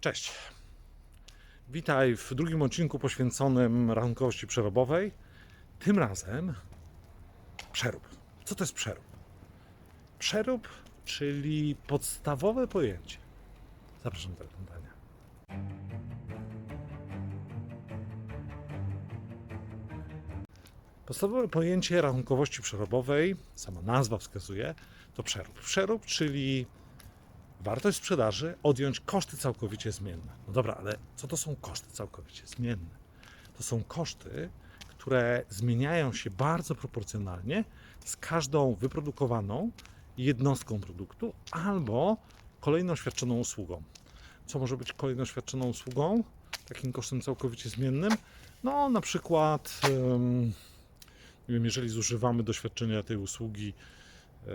Cześć. Witaj w drugim odcinku poświęconym rachunkowości przerobowej. Tym razem przerób. Co to jest przerób? Przerób, czyli podstawowe pojęcie. Zapraszam do oglądania. Podstawowe pojęcie rachunkowości przerobowej, sama nazwa wskazuje, to przerób. Przerób, czyli wartość sprzedaży odjąć koszty całkowicie zmienne. No dobra, ale co to są koszty całkowicie zmienne? To są koszty, które zmieniają się bardzo proporcjonalnie z każdą wyprodukowaną jednostką produktu albo kolejną świadczoną usługą. Co może być kolejną świadczoną usługą? Takim kosztem całkowicie zmiennym? No, na przykład, nie wiem, jeżeli zużywamy doświadczenia tej usługi, e,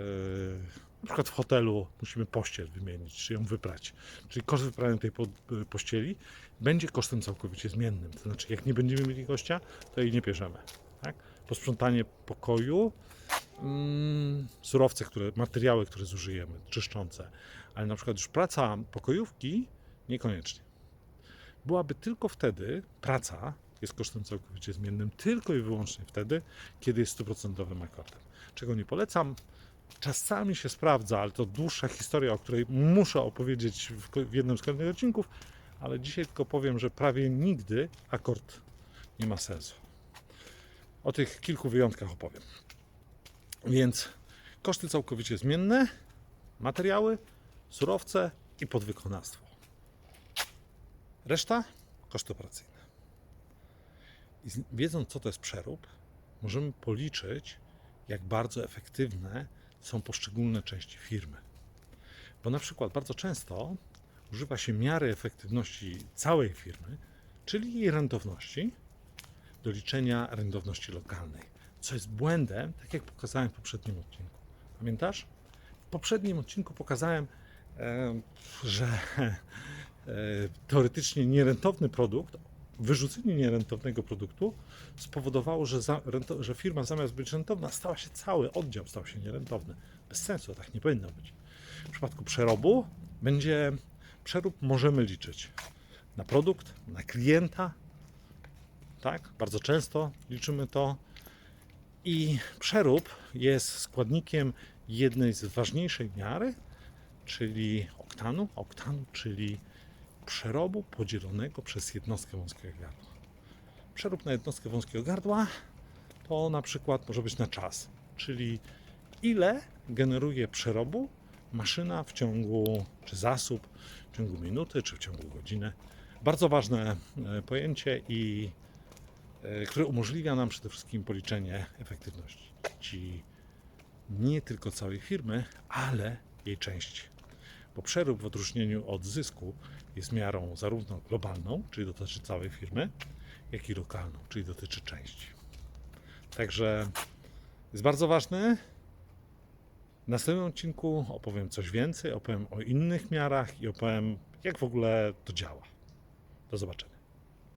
na przykład w hotelu musimy pościel wymienić, czy ją wyprać. Czyli koszt wyprania tej po- pościeli będzie kosztem całkowicie zmiennym. To znaczy, jak nie będziemy mieli gościa, to jej nie bierzemy. Tak? Posprzątanie pokoju, mm, surowce, które, materiały, które zużyjemy, czyszczące, ale na przykład już praca pokojówki niekoniecznie. Byłaby tylko wtedy, praca jest kosztem całkowicie zmiennym, tylko i wyłącznie wtedy, kiedy jest stuprocentowym akordem. Czego nie polecam, czasami się sprawdza, ale to dłuższa historia, o której muszę opowiedzieć w, jednym z kolejnych odcinków, ale dzisiaj tylko powiem, że prawie nigdy akord nie ma sensu. O tych kilku wyjątkach opowiem. Więc koszty całkowicie zmienne, materiały, surowce i podwykonawstwo. Reszta koszty operacyjne. I wiedząc, co to jest przerób, możemy policzyć, jak bardzo efektywne są poszczególne części firmy. Bo na przykład bardzo często używa się miary efektywności całej firmy, czyli jej rentowności, do liczenia rentowności lokalnej. Co jest błędem, tak jak pokazałem w poprzednim odcinku. Pamiętasz? W poprzednim odcinku pokazałem, że e, teoretycznie nierentowny produkt, wyrzucenie nierentownego produktu spowodowało, że, za, rento, że firma zamiast być rentowna stała się cały oddział stał się nierentowny. Bez sensu, tak nie powinno być. W przypadku przerobu będzie przerób możemy liczyć na produkt, na klienta. Tak, bardzo często liczymy to. I przerób jest składnikiem jednej z ważniejszych miary, czyli oktanu, oktanu, czyli przerobu podzielonego przez jednostkę wąskiego gardła. Przerób na jednostkę wąskiego gardła to na przykład może być na czas, czyli ile generuje przerobu maszyna w ciągu, czy zasób, w ciągu minuty, czy w ciągu godziny. Bardzo ważne e, pojęcie i e, które umożliwia nam przede wszystkim policzenie efektywności. Ci nie tylko całej firmy, ale jej części. Bo przerób w odróżnieniu od zysku jest miarą zarówno globalną, czyli dotyczy całej firmy, jak i lokalną, czyli dotyczy części. Także jest bardzo ważny. W następnym odcinku opowiem coś więcej, opowiem o innych miarach i opowiem, jak w ogóle to działa. Do zobaczenia.